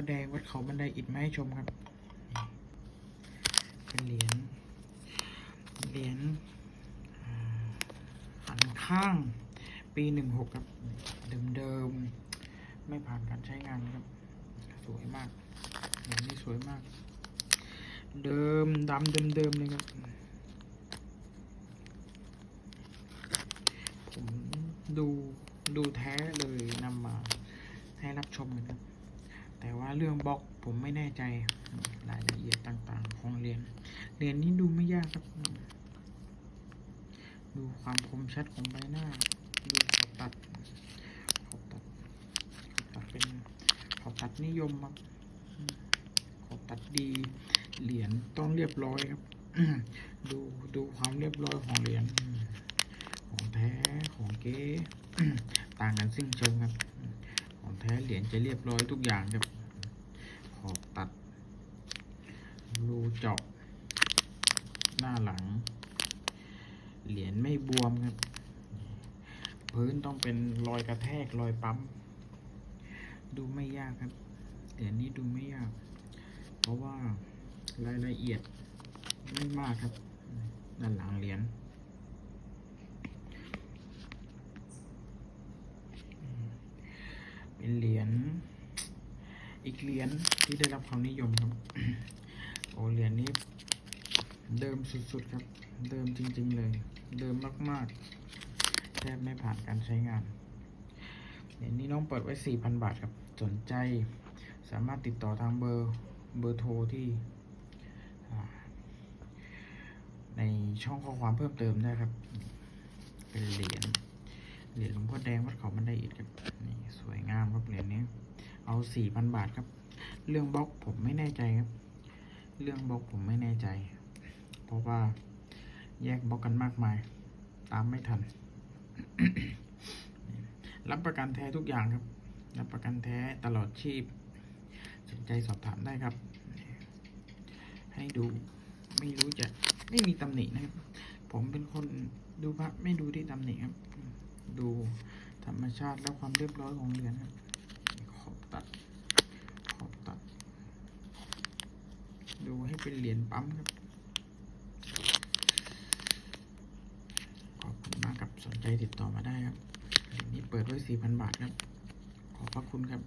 พ่อแดงวัดเขาบันไดอิฐมาให้ชมครับ เป็นเหรียญ เหรียญหันข้าง ปีหนึ่งหกครับ เดิมๆ ไม่ผ่านการใช้งานครับ สวยมาก เหรียญนี้สวยมาก เดิมดำเดิมๆเลยครับผมดูดูแท้เลยนำมาให้รับชมกันครับ แต่ว่าเรื่องบล็อกผมไม่แน่ใจรายละเอียดต่างๆ ของเหรียญเหรียญนี้ดูไม่ยากครับ ดูความคมชัดของใบหน้า ดูขอบตัดขอบตัดขอบตัดเป็นขอบตัดนิยมครับขอบตัดดี เหรียญต้องเรียบร้อยครับ ดูดูความเรียบร้อยของเหรียญของแท้ของเก๊ต่างกันสิ้นเชิงครับ แท้เหรียญจะเรียบร้อยทุกอย่างครับ ขอบตัด รูเจาะหน้าหลัง เหรียญไม่บวมครับ พื้นต้องเป็นรอยกระแทกรอยปั๊ม ดูไม่ยากครับ เหรียญนี้ดูไม่ยาก เพราะว่ารายละเอียดไม่มากครับ ด้านหลังเหรียญ เป็นเหรียญอีกเหรียญที่ได้รับความนิยมครับ โอ้เหรียญนี้ เดิมสุดๆครับ เดิมจริง ๆ เลย เดิมมากๆแทบไม่ผ่านการใช้งานเหรียญนี้น้องเปิดไว้ 4,000 บาทครับ สนใจสามารถติดต่อทางเบอร์เบอร์โทรที่ ในช่องข้อความเพิ่มเติมได้ครับ เป็นเหรียญ เหรียญหลวงพ่อแดงวัดเขาบันไดอิฐครับนี่สวยงามครับเหรียญนี้ เอาสี่พันบาทครับ เรื่องบล็อกผมไม่แน่ใจครับ เรื่องบล็อกผมไม่แน่ใจ เพราะว่าแยกบล็อกกันมากมาย ตามไม่ทัน รับประกันแท้ทุกอย่างครับ รับประกันแท้ตลอดชีพ สนใจสอบถามได้ครับ ให้ดูไม่รู้จะไม่มีตำหนินะครับ ผมเป็นคนดูพระไม่ดูที่ตำหนิครับ ดูธรรมชาติและความเรียบร้อยของเหรียญครับขอบตัด ขอบตัด ดูให้เป็นเหรียญปั๊มครับ ขอบคุณมากครับสนใจติดต่อมาได้ครับเหรียญนี้เปิดไว้สี่พันบาทครับ ขอบพระคุณครับ